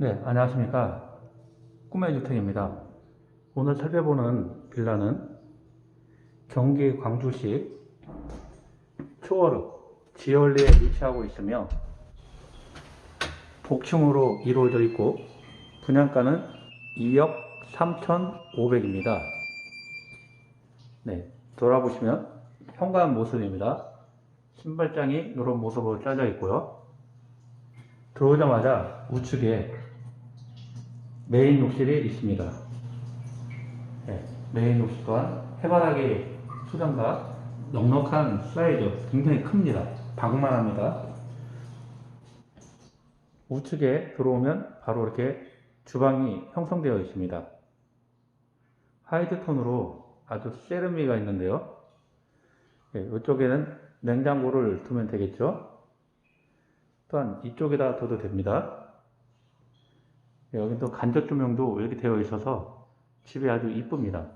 네, 안녕하십니까. 꿈의 주택입니다. 오늘 살펴보는 빌라는 경기 광주시 초월읍 지열리에 위치하고 있으며 복층으로 이루어져 있고 분양가는 2억 3,500입니다. 네, 돌아보시면 현관 모습입니다. 신발장이 이런 모습으로 짜져 있고요. 들어오자마자 우측에 메인 욕실이 있습니다. 네, 메인 욕실 또한 해바라기 수정과 넉넉한 사이즈 굉장히 큽니다. 방만 합니다. 우측에 들어오면 바로 이렇게 주방이 형성되어 있습니다. 화이트 톤으로 아주 세련미가 있는데요. 네, 이쪽에는 냉장고를 두면 되겠죠. 또한 이쪽에다 둬도 됩니다. 네, 여기 또 간접 조명도 이렇게 되어 있어서 집이 아주 이쁩니다.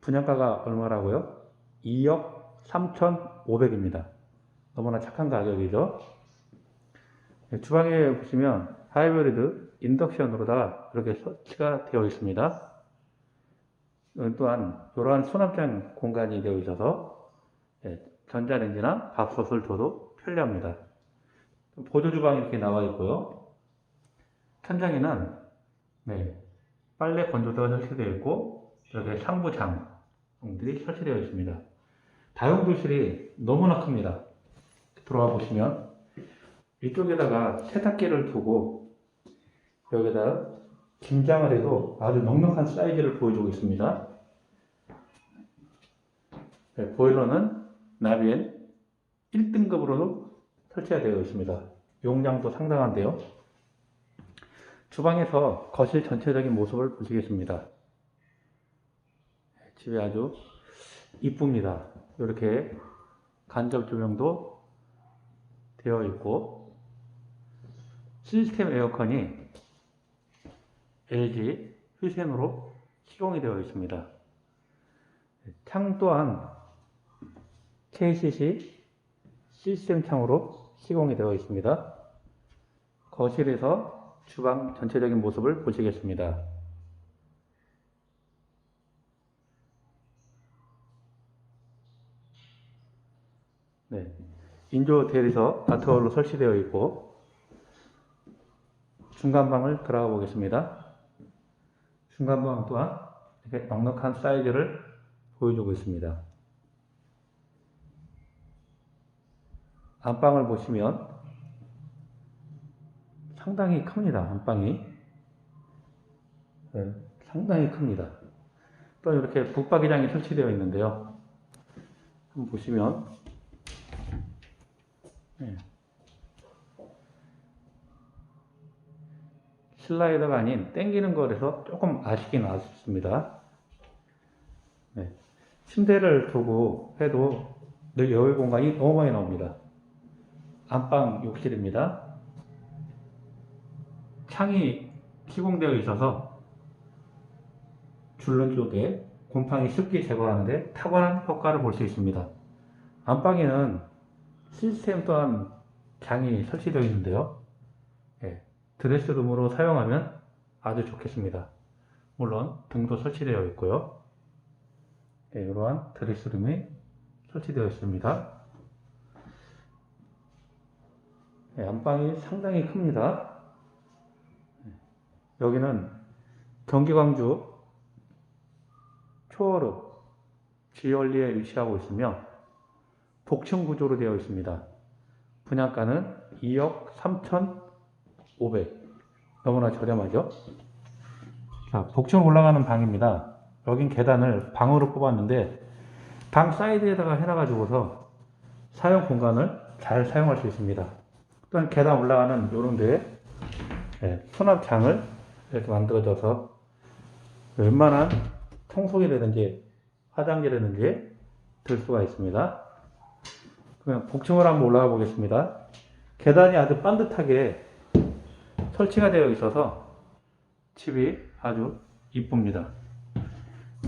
분양가가 얼마라고요? 2억 3,500입니다. 너무나 착한 가격이죠. 네, 주방에 보시면 하이브리드 인덕션으로다가 이렇게 설치가 되어 있습니다. 여기 또한 이러한 수납장 공간이 되어 있어서 예, 전자레인지나 밥솥을 둬도 편리합니다. 보조 주방이 이렇게 나와 있고요. 천장에는 네, 빨래 건조대가 설치되어 있고 이렇게 상부장들이 설치되어 있습니다. 다용도실이 너무나 큽니다. 들어와 보시면 이쪽에다가 세탁기를 두고 여기다 김장을 해도 아주 넉넉한 사이즈를 보여주고 있습니다. 네, 보일러는 나비엔 1등급으로도 설치가 되어 있습니다. 용량도 상당한데요. 주방에서 거실 전체적인 모습을 보시겠습니다. 집이 아주 이쁩니다. 이렇게 간접 조명도 되어 있고 시스템 에어컨이 LG 휘센으로 시공이 되어 있습니다. 창 또한 KCC 시스템 창으로 시공이 되어 있습니다. 거실에서 주방 전체적인 모습을 보시겠습니다. 네. 인조 대리석 아트월로 설치되어 있고 중간방을 들어가 보겠습니다. 중간방 또한 이렇게 넉넉한 사이즈를 보여주고 있습니다. 안방을 보시면 상당히 큽니다. 안방이 네, 상당히 큽니다. 또 이렇게 북박이장이 설치되어 있는데요. 한번 보시면 네. 슬라이더가 아닌 땡기는 거라서 조금 아쉽긴 아쉽습니다. 네. 침대를 두고 해도 늘 여유 공간이 너무 많이 나옵니다. 안방 욕실입니다. 창이 시공되어 있어서 줄눈 쪽에 곰팡이 습기 제거하는데 탁월한 효과를 볼 수 있습니다. 안방에는 시스템 또한 장이 설치되어 있는데요. 예, 드레스룸으로 사용하면 아주 좋겠습니다. 물론 등도 설치되어 있고요. 예, 이러한 드레스룸이 설치되어 있습니다. 예, 안방이 상당히 큽니다. 예, 여기는 경기 광주 초월읍 지열리에 위치하고 있으며 복층 구조로 되어 있습니다. 분양가는 2억 3,500. 너무나 저렴하죠? 자, 복층 올라가는 방입니다. 여긴 계단을 방으로 뽑았는데 방 사이드에다가 해놔가지고서 사용 공간을 잘 사용할 수 있습니다. 또한 계단 올라가는 요런 데에 예, 수납장을 이렇게 만들어져서 웬만한 청소기라든지 화장지라든지 들 수가 있습니다. 그러면 복층으로 한번 올라가 보겠습니다. 계단이 아주 반듯하게 설치가 되어 있어서 집이 아주 이쁩니다.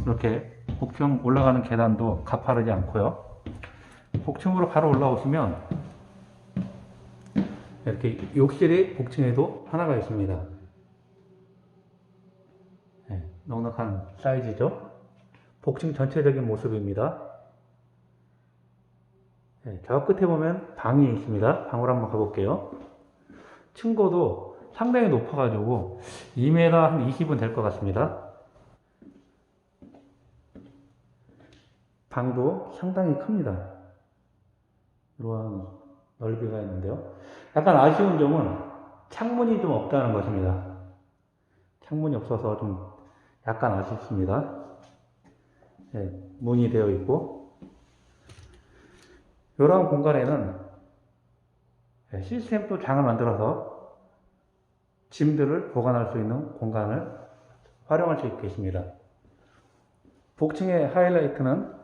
이렇게 복층 올라가는 계단도 가파르지 않고요. 복층으로 바로 올라오시면 이렇게 욕실이 복층에도 하나가 있습니다. 넉넉한 사이즈죠. 복층 전체적인 모습입니다. 네, 저 끝에 보면 방이 있습니다. 방으로 한번 가볼게요. 층고도 상당히 높아가지고 2m 한 20은 될 것 같습니다. 방도 상당히 큽니다. 이러한 넓이가 있는데요. 약간 아쉬운 점은 창문이 좀 없다는 것입니다. 창문이 없어서 좀 약간 아쉽습니다. 예, 문이 되어 있고, 이러한 공간에는 예, 시스템 또 장을 만들어서 짐들을 보관할 수 있는 공간을 활용할 수 있겠습니다. 복층의 하이라이트는